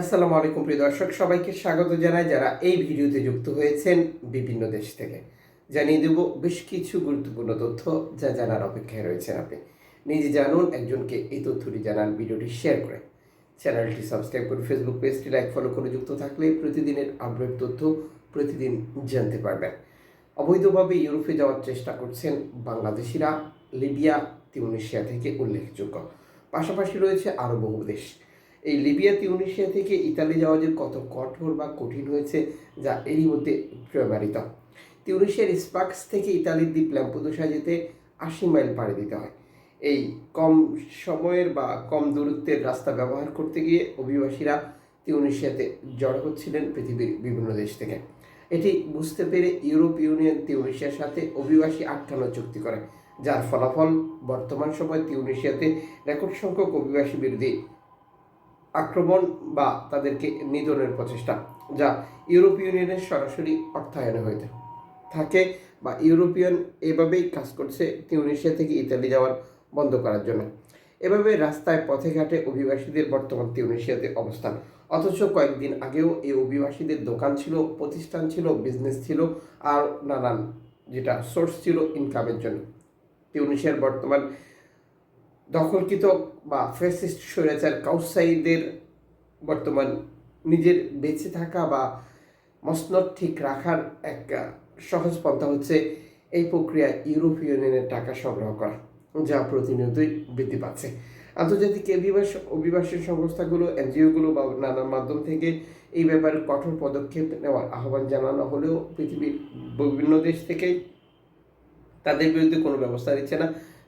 আসসালামু আলাইকুম প্রিয় দর্শক, সবাইকে স্বাগত জানাই যারা এই ভিডিওতে যুক্ত হয়েছেন বিভিন্ন দেশ থেকে। জানিয়ে দেব বেশ কিছু গুরুত্বপূর্ণ তথ্য যা জানার অপেক্ষায় রয়েছেন আপনি। নিজে জানুন, একজনকে এই তথ্যটি জানান ভিডিওটি শেয়ার করে। চ্যানেলটি সাবস্ক্রাইব করে ফেসবুক পেজটি লাইক, ফলো করে যুক্ত থাকলে প্রতিদিনের আপডেট তথ্য প্রতিদিন জানতে পারবেন। অবৈধভাবে ইউরোপে যাওয়ার চেষ্টা করছেন বাংলাদেশিরা, লিবিয়া, তিউনিশিয়া থেকে উল্লেখযোগ্য। পাশাপাশি রয়েছে আরও বহু দেশ। এই লিবিয়া, তিউনিশিয়া থেকে ইতালি যাওয়া যে কত কঠোর বা কঠিন হয়েছে, যা এরই মধ্যে প্রমাণিত। তিউনিশিয়ার স্পাক্স থেকে ইতালির দ্বীপ ল্যাম্পোদোসা যেতে আশি মাইল পাড়ি দিতে হয়। এই কম সময়ের বা কম দূরত্বের রাস্তা ব্যবহার করতে গিয়ে অভিবাসীরা তিউনিশিয়াতে জড়ো হচ্ছিলেন পৃথিবীর বিভিন্ন দেশ থেকে। এটি বুঝতে পেরে ইউরোপ ইউনিয়ন তিউনিশিয়ার সাথে অভিবাসী আটকানো চুক্তি করে, যার ফলাফল বর্তমান সময় তিউনিশিয়াতে রেকর্ড সংখ্যক অভিবাসী বিরোধী আক্রমণ বা তাদেরকে নিধনের প্রচেষ্টা, যা ইউরোপ ইউনিয়নের সরাসরি অর্থায়নে হয়ে থাকে। বা ইউরোপিয়ান এভাবেই কাজ করছে তিউনিশিয়া থেকে ইতালি যাওয়ার বন্ধ করার জন্য। এভাবে রাস্তায় পথে ঘাটে অভিবাসীদের বর্তমান তিউনিশিয়াতে অবস্থান। অথচ কয়েকদিন আগেও এই অভিবাসীদের দোকান ছিল, প্রতিষ্ঠান ছিল বিজনেস ছিল, আর নানান যেটা সোর্স ছিল ইনকামের জন্য। তিউনিশিয়ার বর্তমান দখলকৃত বা ফ্যাসিস্ট স্বৈরাচার কাউসাইদের বর্তমান নিজের বেঁচে থাকা বা মসনদ ঠিক রাখার এক সহজ পন্থা হচ্ছে এই প্রক্রিয়া ইউরোপ ইউনিয়নের টাকা সংগ্রহ করা, যা প্রতিনিয়তই বৃদ্ধি পাচ্ছে। আন্তর্জাতিক অভিবাস অভিবাসী সংস্থাগুলো, এনজিওগুলো বা নানান মাধ্যম থেকে এই ব্যাপারে কঠোর পদক্ষেপ নেওয়ার আহ্বান জানানো হলেও পৃথিবীর বিভিন্ন দেশ থেকে তাদের বিরুদ্ধে কোনো ব্যবস্থা নিচ্ছে না,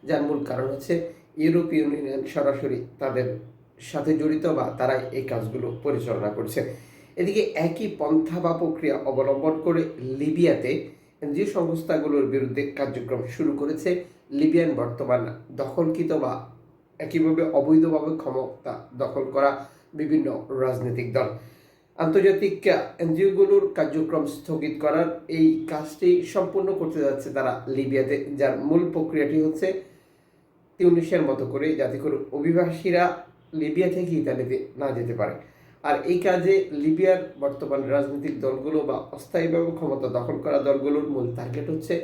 যার মূল কারণ হচ্ছে ইউরোপীয় ইউনিয়ন সরাসরি তাদের সাথে জড়িত বা তারাই এই কাজগুলো পরিচালনা করছে। এদিকে একই পন্থা বা প্রক্রিয়া অবলম্বন করে লিবিয়াতে যে সংস্থাগুলোর বিরুদ্ধে কার্যক্রম শুরু করেছে। লিবিয়ান বর্তমান দখলকৃত বা একইভাবে অবৈধভাবে ক্ষমতা দখল করা বিভিন্ন রাজনৈতিক দল। আন্তর্জাতিক এনজিওগুলোর কার্যক্রম স্থগিত করার এই কাজটি সম্পূর্ণ করতে যাচ্ছে তারা লিবিয়াতে, যার মূল প্রক্রিয়াটি হচ্ছে তিউনিশিয়ার মতো করে যাতে করে অভিবাসীরা লিবিয়া থেকে ইতালিতে না যেতে পারে। আর এই কাজে লিবিয়ার বর্তমান রাজনৈতিক দলগুলো বা অস্থায়ীভাবে ক্ষমতা দখল করা দলগুলোর মূল টার্গেট হচ্ছে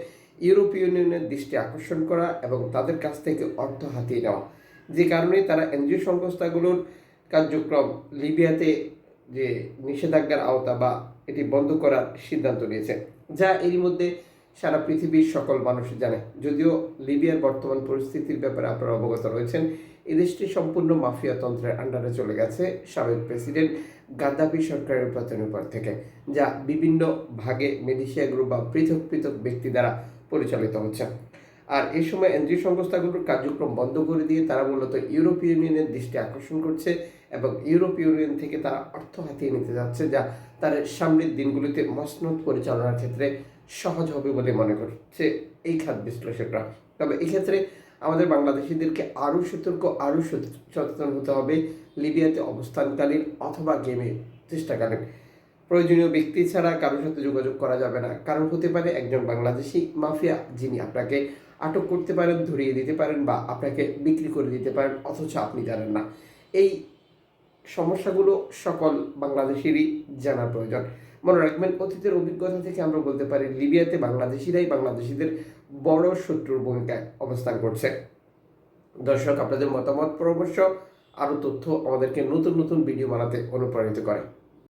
ইউরোপীয় ইউনিয়নের দৃষ্টি আকর্ষণ করা এবং তাদের কাছ থেকে অর্থ হাতিয়ে নেওয়া। যে কারণে তারা এনজিও সংস্থাগুলোর কার্যক্রম লিবিয়াতে যে নিষেধাজ্ঞার আওতা বা এটি বন্ধ করার সিদ্ধান্ত নিয়েছে। যা এরই মধ্যে সারা পৃথিবীর সকল মানুষ জানে। যদিও লিবিয়ার বর্তমান পরিস্থিতির ব্যাপারে আপনারা অবগত রয়েছেন, এই দেশটি সম্পূর্ণ মাফিয়া তন্ত্রের আন্ডারে চলে গেছে, সাবেক প্রেসিডেন্ট গাদ্দাফি সরকারের পতনের পর থেকে, যা বিভিন্ন ভাগে মেডিসিয়া গ্রুপ বা পৃথক পৃথক ব্যক্তি দ্বারা পরিচালিত হচ্ছে। আর এই সময় এনজিও সংস্থাগুলোর কার্যক্রম বন্ধ করে দিয়ে তারা মূলত ইউরোপীয় ইউনিয়নের দৃষ্টি আকর্ষণ করছে এবং ইউরোপীয় ইউনিয়ন থেকে তারা অর্থ হাতিয়ে নিতে যাচ্ছে, যা তার সামনের দিনগুলিতে মসনদ পরিচালনার ক্ষেত্রে সহজ হবে বলে মনে করছে এই খাত বিশ্লেষকরা। তবে এক্ষেত্রে আমাদের বাংলাদেশিদেরকে আরও সতর্ক, আরও সচেতন হতে হবে। লিবিয়াতে অবস্থানকালীন অথবা গেমে চেষ্টাকালীন প্রয়োজনীয় ব্যক্তি ছাড়া কারোর সাথে যোগাযোগ করা যাবে না। কারণ হতে পারে একজন বাংলাদেশি মাফিয়া যিনি আপনাকে আটক করতে পারেন, ধরিয়ে দিতে পারেন বা আপনাকে বিক্রি করে দিতে পারেন, অথচ আপনি জানেন না। এই সমস্যাগুলো সকল বাংলাদেশেরই জানা প্রয়োজন। মনে রাখবেন, অতীতের অভিজ্ঞতা থেকে আমরা বলতে পারি, লিবিয়াতে বাংলাদেশিরাই বাংলাদেশিদের বড় শত্রুর ভূমিকায় অবস্থান করছে। দর্শক, আপনাদের মতামত, পরামর্শ, আরও তথ্য আমাদেরকে নতুন নতুন ভিডিও বানাতে অনুপ্রাণিত করে।